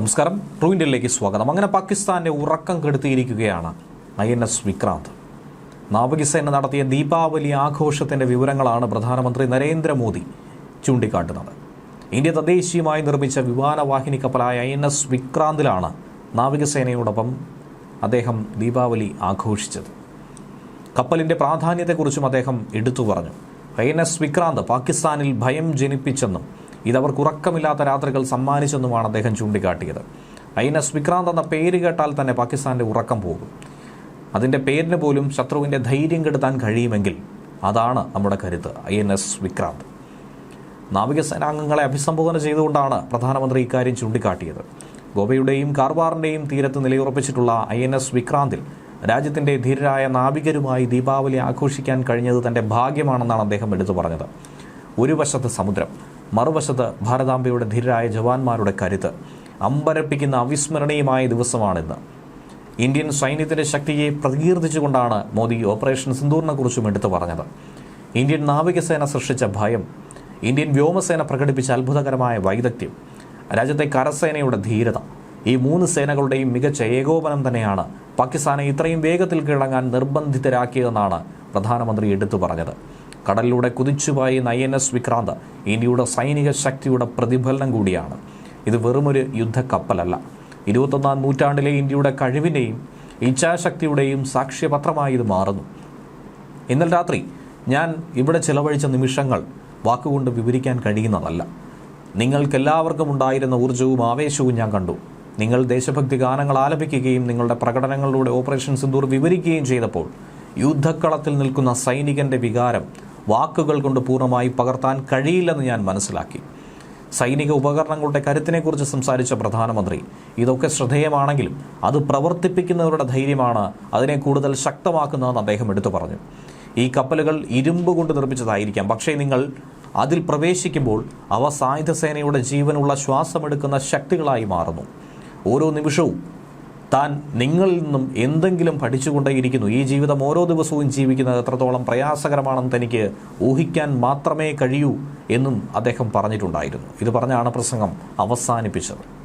നമസ്കാരം. ട്രൂ ഇന്ത്യയിലേക്ക് സ്വാഗതം. അങ്ങനെ പാകിസ്ഥാനെ ഉറക്കം കെടുത്തിയിരിക്കുകയാണ് ഐ എൻ എസ് വിക്രാന്ത്. നാവികസേന നടത്തിയ ദീപാവലി ആഘോഷത്തിന്റെ വിവരങ്ങളാണ് പ്രധാനമന്ത്രി നരേന്ദ്രമോദി ചൂണ്ടിക്കാട്ടുന്നത്. ഇന്ത്യ തദ്ദേശീയമായി നിർമ്മിച്ച വിമാനവാഹിനി കപ്പലായ ഐ എൻ എസ് വിക്രാന്തിലാണ് നാവികസേനയോടൊപ്പം അദ്ദേഹം ദീപാവലി ആഘോഷിച്ചത്. കപ്പലിന്റെ പ്രാധാന്യത്തെക്കുറിച്ചും അദ്ദേഹം എടുത്തു പറഞ്ഞു. ഐ എൻ എസ് വിക്രാന്ത് പാകിസ്ഥാനിൽ ഭയം ജനിപ്പിച്ചെന്നും ഇതവർക്ക് ഉറക്കമില്ലാത്ത രാത്രികൾ സമ്മാനിച്ചെന്നുമാണ് അദ്ദേഹം ചൂണ്ടിക്കാട്ടിയത്. ഐ എൻ എസ് വിക്രാന്ത് എന്ന പേര് കേട്ടാൽ തന്നെ പാകിസ്ഥാന്റെ ഉറക്കം പോകും. അതിന്റെ പേരിന് പോലും ശത്രുവിന്റെ ധൈര്യം കെടുത്താൻ കഴിയുമെങ്കിൽ അതാണ് നമ്മുടെ കരുത്ത് ഐ എൻ എസ് വിക്രാന്ത് നാവികസേനാംഗങ്ങളെ അഭിസംബോധന ചെയ്തുകൊണ്ടാണ് പ്രധാനമന്ത്രി ഇക്കാര്യം ചൂണ്ടിക്കാട്ടിയത്. ഗോവയുടെയും കാർവാറിന്റെയും തീരത്ത് നിലയുറപ്പിച്ചിട്ടുള്ള ഐ എൻ എസ് വിക്രാന്തിൽ രാജ്യത്തിന്റെ ധീരരായ നാവികരുമായി ദീപാവലി ആഘോഷിക്കാൻ കഴിഞ്ഞത് തന്റെ ഭാഗ്യമാണെന്നാണ് അദ്ദേഹം എടുത്തു പറഞ്ഞത്. ഒരു വശത്ത് സമുദ്രം മറുവശത്ത് ഭാരതാംബയുടെ ധീരരായ ജവാന്മാരുടെ കരുത്ത് അമ്പരപ്പിക്കുന്ന അവിസ്മരണീയമായ ദിവസമാണിന്ന്. ഇന്ത്യൻ സൈന്യത്തിന്റെ ശക്തിയെ പ്രകീർത്തിച്ചുകൊണ്ടാണ് മോദി ഓപ്പറേഷൻ സിന്ദൂറിനെക്കുറിച്ചും എടുത്തു പറഞ്ഞത്. ഇന്ത്യൻ നാവികസേന സൃഷ്ടിച്ച ഭയം ഇന്ത്യൻ വ്യോമസേന പ്രകടിപ്പിച്ച അത്ഭുതകരമായ വൈദഗ്ധ്യം രാജ്യത്തെ കരസേനയുടെ ധീരത ഈ മൂന്ന് സേനകളുടെയും മികച്ച ഏകോപനം തന്നെയാണ് പാകിസ്ഥാനെ ഇത്രയും വേഗത്തിൽ കിഴങ്ങാൻ നിർബന്ധിതരാക്കിയതെന്നാണ് പ്രധാനമന്ത്രി എടുത്തു പറഞ്ഞത്. കടലിലൂടെ കുതിച്ചുപായുന്ന ഐ എൻ എസ് വിക്രാന്ത് ഇന്ത്യയുടെ സൈനിക ശക്തിയുടെ പ്രതിഫലനം കൂടിയാണ്. ഇത് വെറുമൊരു യുദ്ധക്കപ്പലല്ല. ഇരുപത്തൊന്നാം നൂറ്റാണ്ടിലെ ഇന്ത്യയുടെ കഴിവിന്റെയും ഇച്ഛാശക്തിയുടെയും സാക്ഷ്യപത്രമായി ഇത് മാറുന്നു. ഇന്നലെ രാത്രി ഞാൻ ഇവിടെ ചിലവഴിച്ച നിമിഷങ്ങൾ വാക്കുകൊണ്ട് വിവരിക്കാൻ കഴിയുന്നതല്ല. നിങ്ങൾക്കെല്ലാവർക്കും ഉണ്ടായിരുന്ന ഊർജവും ആവേശവും ഞാൻ കണ്ടു. നിങ്ങൾ ദേശഭക്തി ഗാനങ്ങൾ ആലപിക്കുകയും നിങ്ങളുടെ പ്രകടനങ്ങളിലൂടെ ഓപ്പറേഷൻ സിന്ദൂർ വിവരിക്കുകയും ചെയ്തപ്പോൾ യുദ്ധക്കളത്തിൽ നിൽക്കുന്ന സൈനികന്റെ വികാരം വാക്കുകൾ കൊണ്ട് പൂർണമായി പകർത്താൻ കഴിയില്ലെന്ന് ഞാൻ മനസ്സിലാക്കി. സൈനിക ഉപകരണങ്ങളുടെ കരുത്തിനെക്കുറിച്ച് സംസാരിച്ച പ്രധാനമന്ത്രി ഇതൊക്കെ ശ്രദ്ധേയമാണെങ്കിലും അത് പ്രവർത്തിപ്പിക്കുന്നവരുടെ ധൈര്യമാണ് അതിനെ കൂടുതൽ ശക്തമാക്കുന്നതെന്ന് അദ്ദേഹം എടുത്തു പറഞ്ഞു. ഈ കപ്പലുകൾ ഇരുമ്പ് കൊണ്ട് നിർമ്മിച്ചതായിരിക്കാം. പക്ഷേ നിങ്ങൾ അതിൽ പ്രവേശിക്കുമ്പോൾ അവ സായുധ സേനയുടെ ജീവനുള്ള ശ്വാസമെടുക്കുന്ന ശക്തികളായി മാറുന്നു. ഓരോ നിമിഷവും താൻ നിങ്ങളിൽ നിന്നും എന്തെങ്കിലും പഠിച്ചുകൊണ്ടേയിരിക്കുന്നു. ഈ ജീവിതം ഓരോ ദിവസവും ജീവിക്കുന്നത് എത്രത്തോളം പ്രയാസകരമാണെന്ന് തനിക്ക് ഊഹിക്കാൻ മാത്രമേ കഴിയൂ എന്നും അദ്ദേഹം പറഞ്ഞിട്ടുണ്ടായിരുന്നു. ഇത് പറഞ്ഞാണ് പ്രസംഗം അവസാനിപ്പിച്ചത്.